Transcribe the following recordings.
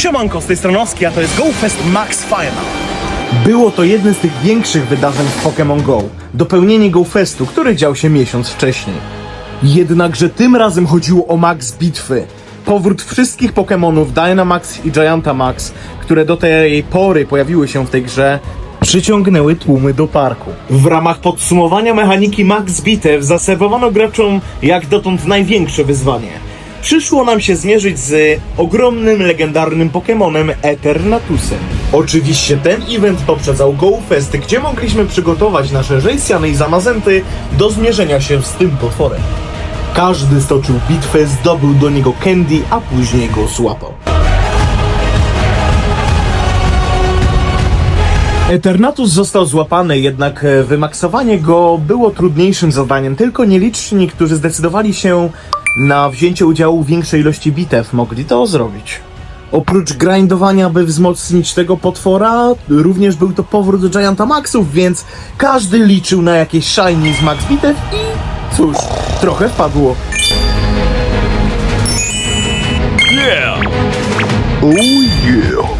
Siemanko, z tej strony a to jest GoFest Max Final. Było to jedne z tych większych wydarzeń w Pokémon Go. Dopełnienie Go Festu, który dział się miesiąc wcześniej. Jednakże tym razem chodziło o Max Bitwy. Powrót wszystkich Pokémonów Dynamax i Gigantamax, które do tej pory pojawiły się w tej grze, przyciągnęły tłumy do parku. W ramach podsumowania mechaniki Max Bitew zaserwowano graczom jak dotąd największe wyzwanie. Przyszło nam się zmierzyć z ogromnym, legendarnym Pokémonem Eternatusem. Oczywiście ten event poprzedzał GoFest, gdzie mogliśmy przygotować nasze Żejsiany i Zamazenty do zmierzenia się z tym potworem. Każdy stoczył bitwę, zdobył do niego Candy, a później go złapał. Eternatus został złapany, jednak e, wymaksowanie go było trudniejszym zadaniem. Tylko nieliczni, którzy zdecydowali się na wzięcie udziału w większej ilości bitew, mogli to zrobić. Oprócz grindowania, by wzmocnić tego potwora, również był to powrót do Gigantamaxów, więc każdy liczył na jakieś shiny z Max Bitew i cóż, trochę wpadło. Oh yeah!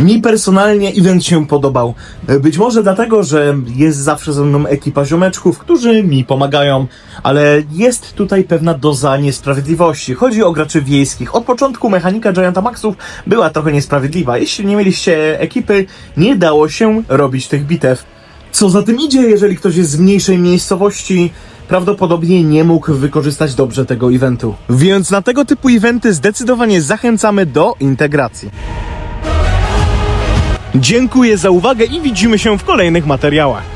Mi personalnie event się podobał. Być może dlatego, że jest zawsze ze mną ekipa ziomeczków, którzy mi pomagają, ale jest tutaj pewna doza niesprawiedliwości. Chodzi o graczy wiejskich. Od początku mechanika Gigantamaxów była trochę niesprawiedliwa. Jeśli nie mieliście ekipy, nie dało się robić tych bitew. Co za tym idzie, jeżeli ktoś jest z mniejszej miejscowości, prawdopodobnie nie mógł wykorzystać dobrze tego eventu. Więc na tego typu eventy zdecydowanie zachęcamy do integracji. Dziękuję za uwagę i widzimy się w kolejnych materiałach.